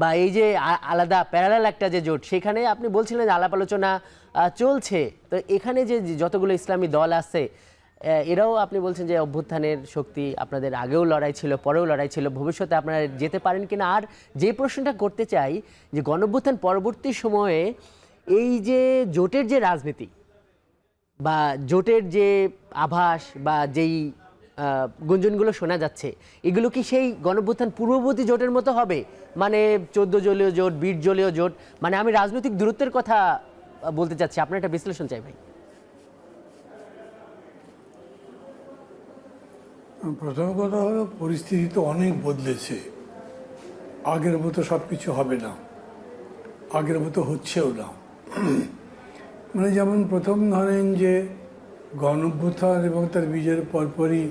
বা এই যে আলাদা প্যারালাল একটা যে জোট, সেখানে আপনি বলছিলেন যে আলাপ আলোচনা চলছে। তো এখানে যে যতগুলো ইসলামী দল আছে এরাও আপনি বলছেন যে অভ্যুত্থানের শক্তি আপনাদের আগেও লড়াই ছিল, পরেও লড়াই ছিল, ভবিষ্যতে আপনারা যেতে পারেন কিনা। আর যে প্রশ্নটা করতে চাই, যে গণঅভ্যুত্থান পরবর্তী সময়ে এই যে জোটের যে রাজনীতি বা জোটের যে আভাস বা যেই গুঞ্জনগুলো শোনা যাচ্ছে। এগুলো কি সেই গণভ্যুত্থান পূর্ববর্তী জোটের মতো হবে? মানে চোদ্দ জলীয় জোট, বিশ জলীয় জোট মানে আমি রাজনৈতিক দূরত্বের কথা বলতে চাচ্ছি। আপনার একটা বিশ্লেষণ চাই ভাই। প্রথম কথা হলো, পরিস্থিতি তো অনেক বদলেছে। আগের মতো সব কিছু হবে না। আগের মতো হচ্ছেও না। মানে যেমন প্রথম ধরেন যে গণভ্যুত্থান এবং তার বীজের পরপরই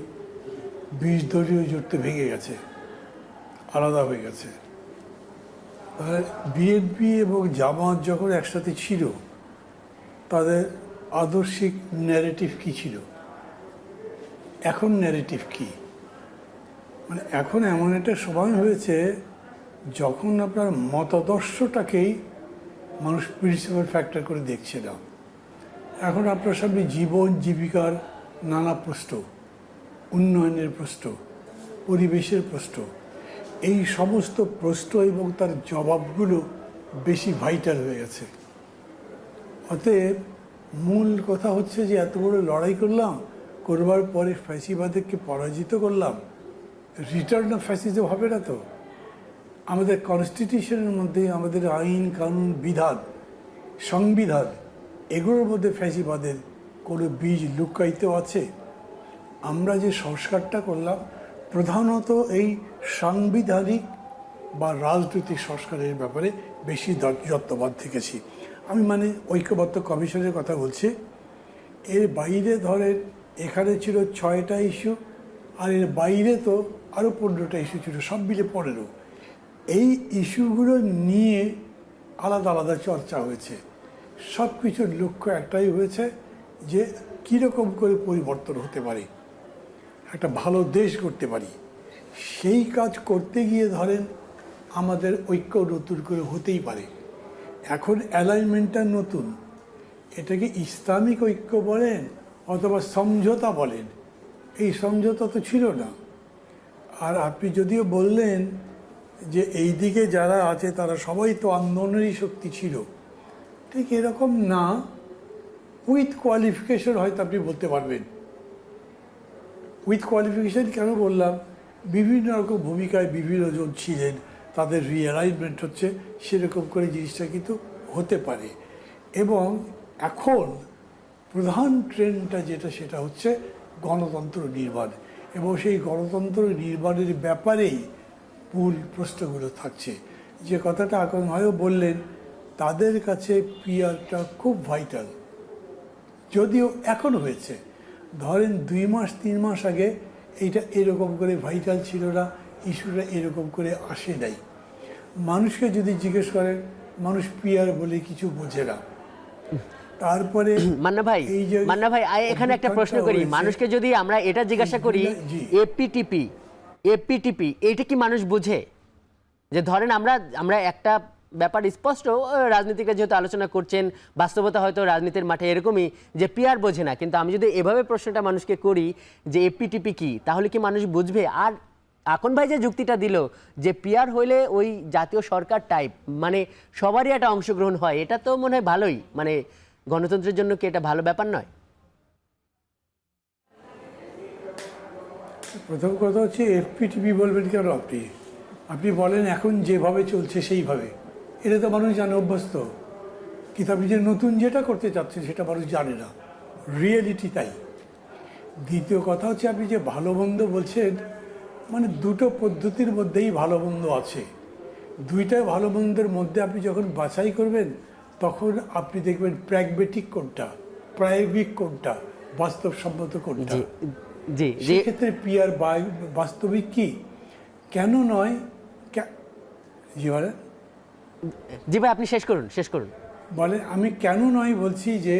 বীজ দলীয় জোটতে ভেঙে গেছে, আলাদা হয়ে গেছে। তাহলে বিএনপি এবং জামাত যখন একসাথে ছিল, তাদের আদর্শিক ন্যারেটিভ কী ছিল? এখন ন্যারেটিভ কি? মানে এখন এমন একটা সময় হয়েছে, যখন আপনার মতাদর্শটাকেই মানুষ প্রিন্সিপাল ফ্যাক্টর করে দেখছে না। এখন আপনার সামনে জীবন, জীবিকার নানা প্রশ্ন, উন্নয়নের প্রশ্ন, পরিবেশের প্রশ্ন। এই সমস্ত প্রশ্ন এবং তার জবাবগুলো বেশি ভাইটাল হয়ে গেছে। অতএব মূল কথা হচ্ছে যে এত বড় লড়াই করলাম, করবার পরে ফ্যাসিবাদকে পরাজিত করলাম রিটার্ন অফ ফ্যাসিজম হবে না তো? আমাদের কনস্টিটিউশনের মধ্যে আমাদের আইন, কানুন, বিধান, সংবিধান এগুলোর মধ্যে ফ্যাসিবাদের কোনো বীজ লুকায়িত আছে? আমরা যে সংস্কারটা করলাম, প্রধানত এই সাংবিধানিক বা রাজনৈতিক সংস্কারের ব্যাপারে বেশি যত্নবাদ থেকেছি। আমি মানে ঐক্যবদ্ধ কমিশনের কথা বলছি। এর বাইরে ধরেন, এখানে ছিল ছয়টা ইস্যু, আর এর বাইরে তো আরও পনেরোটা ইস্যু ছিল, সব মিলে পনেরো। এই ইস্যুগুলো নিয়ে আলাদা আলাদা চর্চা হয়েছে। সব কিছুর লক্ষ্য একটাই হয়েছে যে কীরকম করে পরিবর্তন হতে পারে, একটা ভালো দেশ করতে পারি। সেই কাজ করতে গিয়ে ধরেন আমাদের ঐক্য নতুন করে হতেই পারে। এখন অ্যালাইনমেন্টটা নতুন, এটাকে ইসলামিক ঐক্য বলেন অথবা সমঝোতা বলেন, এই সমঝোতা তো ছিল না। আর আপনি যদিও বললেন যে এই দিকে যারা আছে তারা সবাই তো আন্দোলনেরই শক্তি ছিল ঠিক এরকম না উইথ কোয়ালিফিকেশন হয়তো আপনি বলতে পারবেন। উইথ কোয়ালিফিকেশন কেন বললাম? বিভিন্ন রকম ভূমিকায় বিভিন্ন জন ছিলেন, তাদের রিঅ্যালাইনমেন্ট হচ্ছে, সেরকম করে জিনিসটা কিন্তু হতে পারে। এবং এখন প্রধান ট্রেন্ডটা যেটা, সেটা হচ্ছে গণতন্ত্র নির্মাণ। এবং সেই গণতন্ত্র নির্মাণের ব্যাপারেই মূল প্রশ্নগুলো থাকছে। যে কথাটা এখন হয়ও বললেন তাদের কাছে পিয়ারটা খুব ভাইটাল যদিও এখন হয়েছে। ধরেন দুই মাস তিন মাস আগে এইটা এরকম করে ভাইটাল ছিল না ইস্যুটা এরকম করে আসে নাই। মানুষকে যদি জিজ্ঞেস করেন মানুষ পিয়ার বলে কিছু বোঝে না। তারপরে মান্না ভাই এই যে মান্না ভাই এখানে একটা প্রশ্ন করি। মানুষকে যদি আমরা এটা জিজ্ঞাসা করি। এপিটিপি এপিটিপি এইটা কি মানুষ বুঝে? যে ধরেন আমরা আমরা একটা ব্যাপার স্পষ্ট রাজনীতিকে যেহেতু আলোচনা করছেন, বাস্তবতা হয়তো রাজনীতির মাঠে এরকমই যে পিয়ার বোঝে না। কিন্তু আমি যদি এভাবে প্রশ্নটা মানুষকে করি যে এপিটিপি কি, তাহলে কি মানুষ বুঝবে? আর এখন ভাই যে যুক্তিটা দিল যে পিয়ার হইলে ওই জাতীয় সরকার টাইপ মানে সবারই একটা অংশগ্রহণ হয়, এটা তো মনে হয় ভালোই। মানে গণতন্ত্রের জন্য কি এটা ভালো ব্যাপার নয়? প্রথম কথা হচ্ছে এফপিটিপি বলবেন কেন আপনি? আপনি বলেন এখন যেভাবে চলছে সেইভাবে। এটা তো মানুষ জানে অভ্যস্ত। কিন্তু আপনি যে নতুন যেটা করতে চাচ্ছেন সেটা মানুষ জানে না। রিয়েলিটি তাই। দ্বিতীয় কথা হচ্ছে আপনি যে ভালো মন্দ বলছেন মানে দুটো পদ্ধতির মধ্যেই ভালো মন্দ আছে। দুইটা ভালো মন্দের মধ্যে আপনি যখন বাছাই করবেন তখন আপনি দেখবেন প্র্যাগমেটিক কোনটা প্রায়োগিক কোনটা বাস্তবসম্মত কোনটা। জি সেক্ষেত্রে পিয়ার বাস্তবিক কি? কেন নয় জি জি ভাই, আপনি শেষ করুন শেষ করুন। বলে, আমি কেন নয় বলছি যে,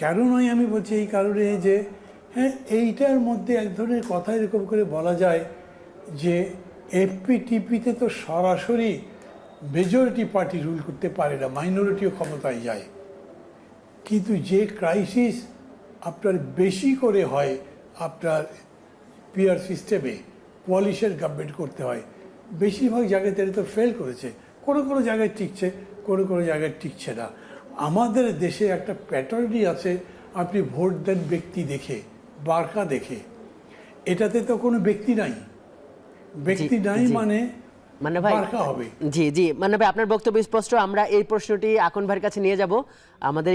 কেন নয় আমি বলছি এই কারণে যে হ্যাঁ এইটার মধ্যে এক ধরনের কথা এরকম করে বলা যায় যে, এফপিটিপিতে তো সরাসরি মেজরিটি পার্টি রুল করতে পারে না মাইনরিটিও ক্ষমতায় যায়। কিন্তু যে ক্রাইসিস আপনার বেশি করে হয়, আপনার পিয়ার সিস্টেমে কোয়ালিশন গভর্নমেন্ট করতে হয় বেশিরভাগ জায়গায় এটা তো ফেল করেছে। কোনো কোনো জায়গায় টিকছে কোনো কোনো জায়গায় টিকছে না। আমাদের দেশে একটা প্যাটার্নই আছে আপনি ভোট দেন ব্যক্তি দেখে বার্কা দেখে। এটাতে তো কোনো ব্যক্তি নাই। ব্যক্তি নাই মানে মানে ভাই জি জি। মানে ভাই আপনার বক্তব্য স্পষ্ট আমরা এই প্রশ্নটি আকন ভাইয়ের কাছে নিয়ে যাব। আমাদের